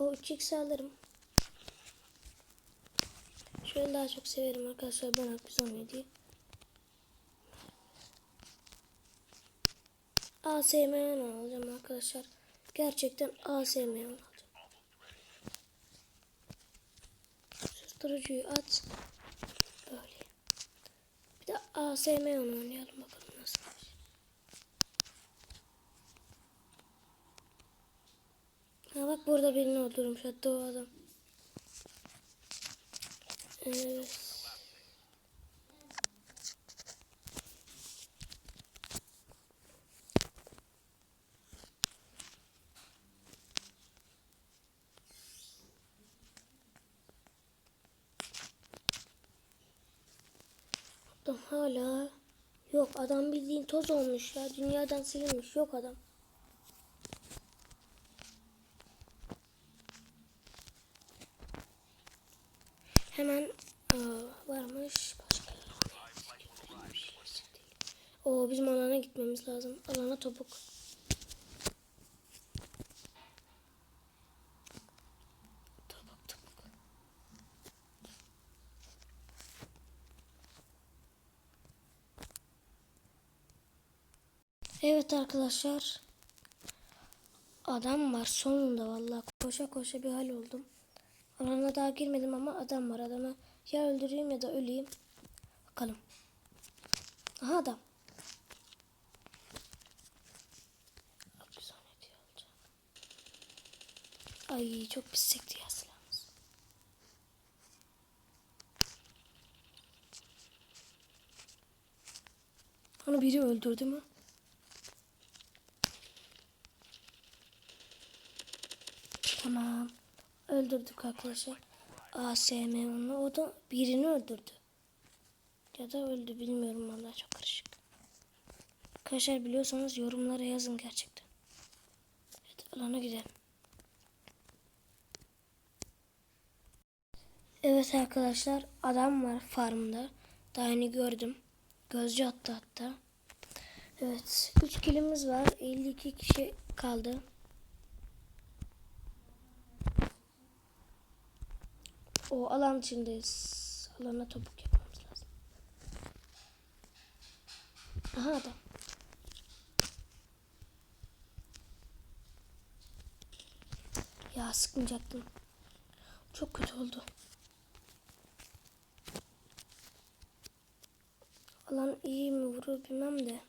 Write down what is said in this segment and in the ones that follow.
O 3x alırım. Şöyle daha çok severim arkadaşlar. Ben 617'yi. ASM'den alacağım arkadaşlar. Gerçekten ASM'den alacağım. Susturucuyu at. Böyle. Bir de ASM onu oynayalım bakalım burada birini öldürmüş hatta o adam. Evet. Adam hala yok adam bildiğin toz olmuş ya dünyadan silinmiş yok adam. Hemen aa, varmış başka. O bizim alana gitmemiz lazım. Alana topuk. Topuk topuk. Evet arkadaşlar. Adam var sonunda vallahi koşa koşa bir hal oldum. Alana daha girmedim ama adam var adamı. Ya öldüreyim ya da öleyim. Bakalım. Aha adam. Alacağım. Ay çok pis sekti ya silahımız. Onu biri öldürdü mü? Tamam. Öldürdük arkadaşlar. ASM onu. O da birini öldürdü. Ya da öldü bilmiyorum vallahi çok karışık. Arkadaşlar biliyorsanız yorumlara yazın gerçekten. Evet alana gidelim. Evet arkadaşlar adam var farmda. Daha yeni gördüm. Gözcü attı hatta. Evet 3 kilimiz var. 52 kişi kaldı. O alan içindeyiz. Alana topuk yapmamız lazım. Aha adam. Ya sıkmayacaktım. Çok kötü oldu. Alan iyi mi vurur bilmem de.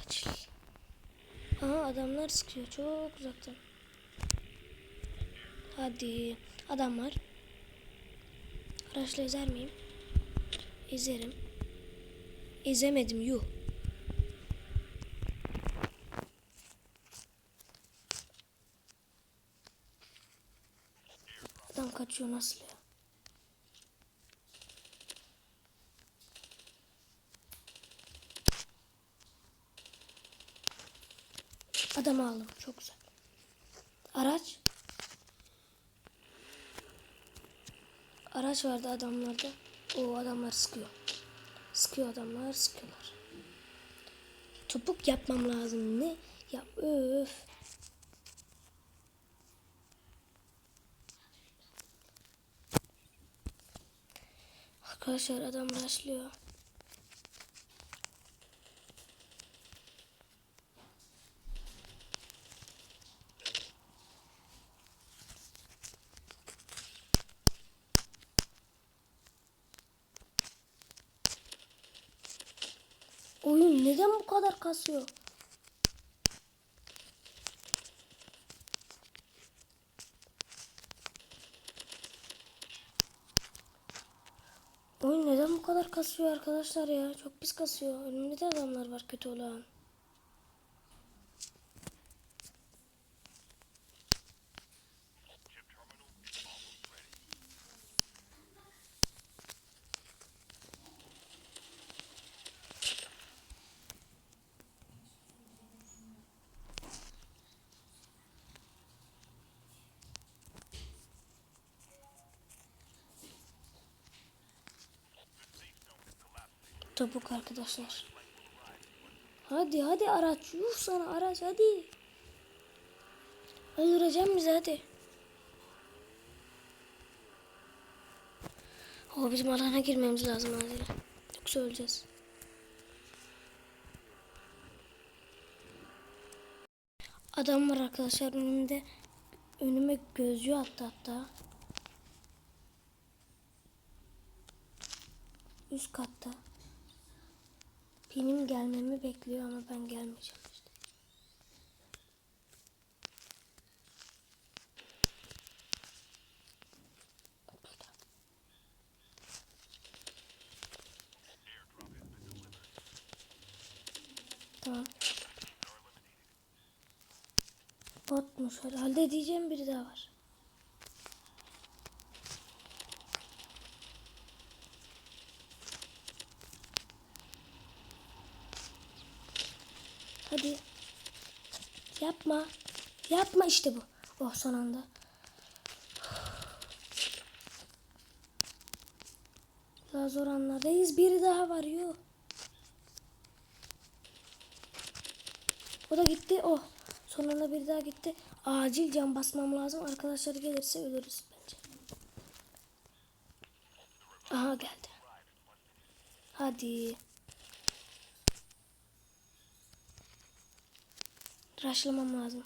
Acil. Aha adamlar sıkıyor çok uzaktan. Hadi adam var. Araçla ezer miyim? Ezerim. Ezemedim yuh. Adam kaçıyor nasıl ya? Adamı aldım. Çok güzel. Araç. Araç vardı adamlarda. O adamlar sıkıyor. Sıkıyor adamlar sıkıyorlar. Topuk yapmam lazım. Ne? Ya öf. Arkadaşlar adam başlıyor. Oyun neden bu kadar kasıyor? Oyun neden bu kadar kasıyor arkadaşlar ya? Çok pis kasıyor. Önümde de adamlar var kötü olan. Topuk arkadaşlar. Hadi hadi araç. Yuh sana araç hadi. Öldüreceğim bizi hadi. O bizim alana girmemiz lazım acilen. Yoksa öleceğiz. Adam var arkadaşlar önümde. Önüme gözcü attı hatta. Üst katta. Benim gelmemi bekliyor ama ben gelmeyeceğim işte. Tamam. Botmuş herhalde diyeceğim biri daha var. Hadi. Yapma. Yapma işte bu. Oh son anda. Daha zor anlardayız. Biri daha var. Yok. O da gitti. Oh. Sonunda biri daha gitti. Acil cam basmam lazım. Arkadaşlar gelirse ölürüz bence. Aha geldi. Hadi. Raşlamam lazım.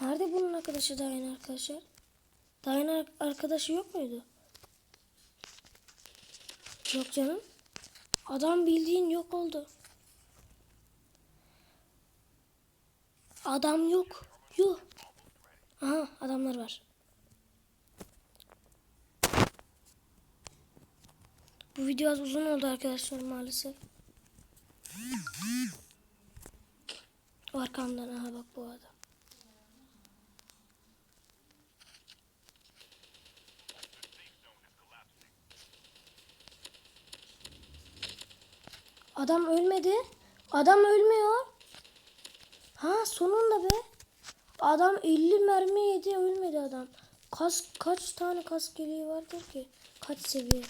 Nerede bunun arkadaşı Dayan arkadaşlar? Dayan ar- arkadaşı yok muydu? Yok canım. Adam bildiğin yok oldu. Adam yok. Yuh. Aha adamlar var. Bu video az uzun oldu arkadaşlar maalesef. Arkamdan aha bak bu adam. Adam ölmedi. Adam ölmüyor. Ha sonunda be. Adam 50 mermi yedi ölmedi adam. Kas kaç tane kas geliği vardır ki? Kaç seviye?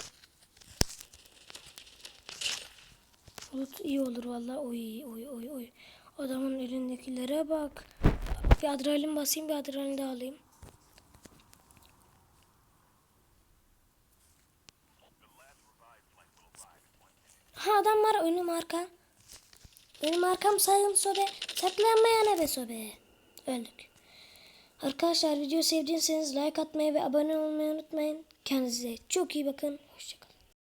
Bulut iyi olur vallahi. Oy oy oy oy. Adamın elindekilere bak. Bir adrenalin basayım bir adrenalin de alayım. Ha adam var önüm arka. Benim arkam sayın sobe. Saklanmayan ebe sobe. Öldük. Arkadaşlar video sevdiyseniz like atmayı ve abone olmayı unutmayın. Kendinize çok iyi bakın.